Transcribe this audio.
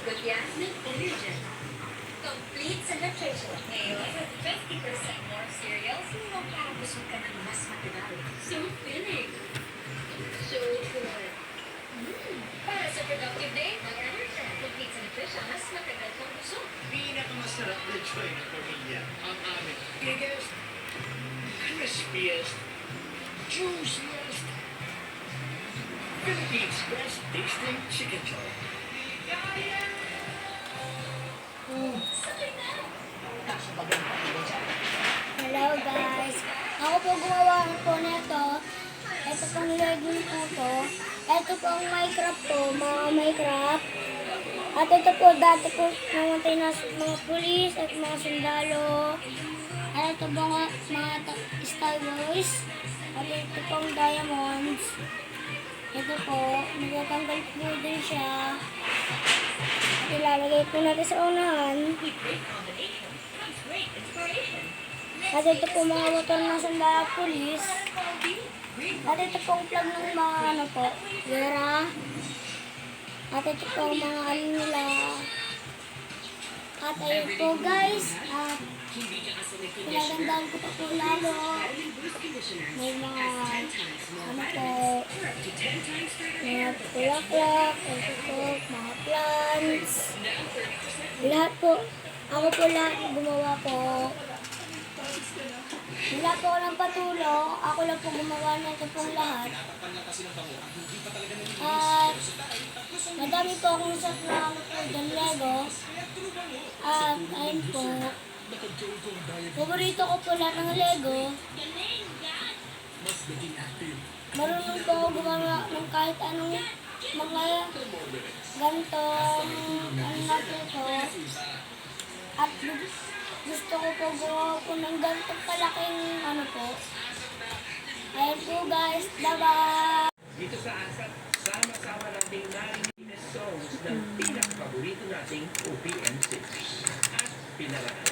Gutierrez Religion. Complete sa nutrition. Ngayon, 50% more cereals, no para busog ka ng mas matagal. So filling. So good. Mm. Para sa productive day, mag-energy. Complete sa nutrition, mas matagal kang busog. Pinakamasarap na joy ng pamilya. Ang aming biggest, crispiest, juiciest, Philippines' best tasting chicken joint. Po gumawa po nito. Ito pong legging po to. Ito pong Minecraft po, mga Minecraft. At ito po dati po namatay na mga pulis at mga sundalo. At ito po mga, mga ta- Star Wars. At ito pong diamonds. Ito po, natatanggal po din siya. At ilalagay po natin sa unahan. Great inspiration. At ito po mga motor ng sandala pulis. Green At ito pong plug ng mga ano po, gera. At ito po mga ano nila. At ayun po guys, at pinagandaan ko pa po lalo. May mga ano po, mga bulaklak, ito po, mga plants. Lahat po, ako po lahat gumawa po. Wala po ako ng patulong. Ako lang po gumawa na ito pong lahat. At madami po akong set na ano po dyan Lego. At ayun po. Paborito ko po lahat ng Lego. Marunong po gumawa ng kahit anong mga gantong ano na po ito. At gu- gusto ko po gumawa po ng gantong kalaking ano po. Ayun po guys, bye-bye! Dito sa ASAP, sama-sama nating narinig songs ng pinakapaborito nating OPM singers. At pinaralan